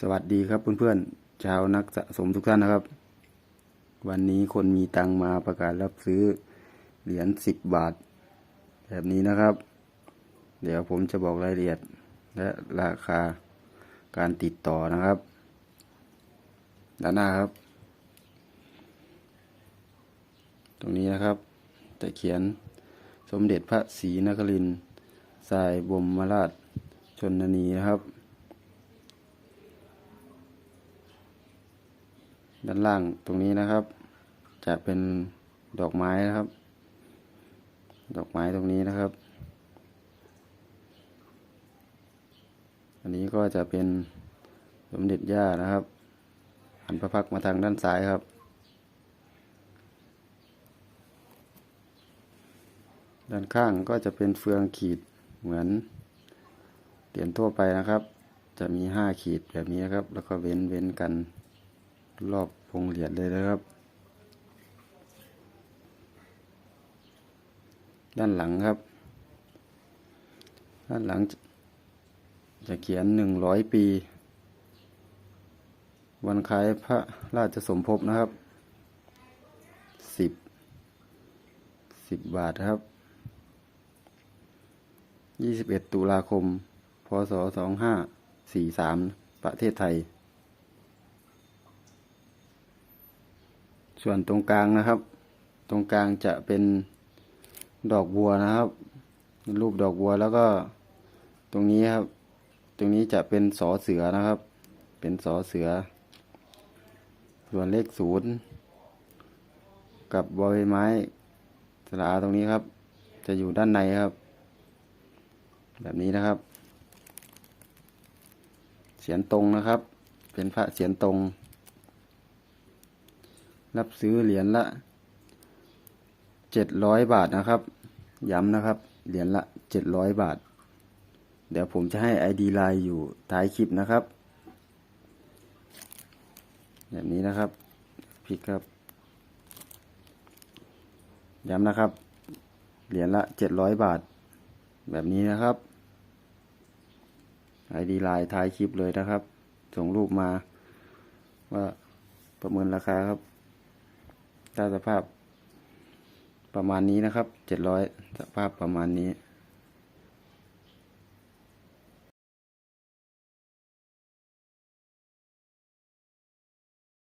สวัสดีครับเพื่อนๆชาวนักสะสมทุกท่านนะครับ วันนี้คนมีตังมาประกาศรับซื้อเหรียญสิบบาท แบบนี้นะครับ เดี๋ยวผมจะบอกรายละเอียด และราคาการติดต่อนะครับ ด้านหน้าครับ ตรงนี้นะครับ จะเขียนสมเด็จพระศรีนครินทร์ทรายบรมราชชนนีนะครับ ด้านล่างตรงนี้นะครับ จะเป็นดอกไม้นะครับ ดอกไม้ตรงนี้นะครับ อันนี้ก็จะเป็นสมเด็จย่านะครับหันพระพักมาทางด้านซ้ายครับ ด้านข้างก็จะเป็นเฟืองขีดเหมือนเหรียญทั่วไปนะครับ จะมีห้าขีดแบบนี้นะครับ แล้วก็เว้นเว้นกัน รอบวงเหรียญเลยนะครับ ด้านหลังครับ ด้านหลังจะจะเขียนหนึ่งร้อยปี วันคล้ายพระราชสมภพนะครับสิบสิบบาทครับยี่สิบเอ็ดตุลาคม พศสองห้าสี่สามประเทศไทย ส่วนตรงกลางนะครับ ตรงกลางจะเป็นดอกบัวนะครับ รูปดอกบัวแล้วก็ตรงนี้ครับ ตรงนี้จะเป็นสอเสือนะครับ เป็นสอเสือ ส่วนเลขศูนย์กับบใบไม้สระอาตรงนี้ครับ จะอยู่ด้านในครับ แบบนี้นะครับเสียนตรงนะครับ เป็นพระเสียนตรง รับซื้อเหรียญละเจ็ดร้อยบาทนะครับ ย้ำนะครับ เหรียญละเจ็ดร้อยบาท เดี๋ยวผมจะให้ ID ไลน์อยู่ท้ายคลิปนะครับ แบบนี้นะครับพลิกครับ ย้ำนะครับ เหรียญละเจ็ดร้อยบาท แบบนี้นะครับ ID ไลน์ท้ายคลิปเลยนะครับ ส่งรูปมาว่าประเมินราคาครับ ถ้าสภาพประมาณนี้นะครับ เจ็ดร้อยสภาพประมาณนี้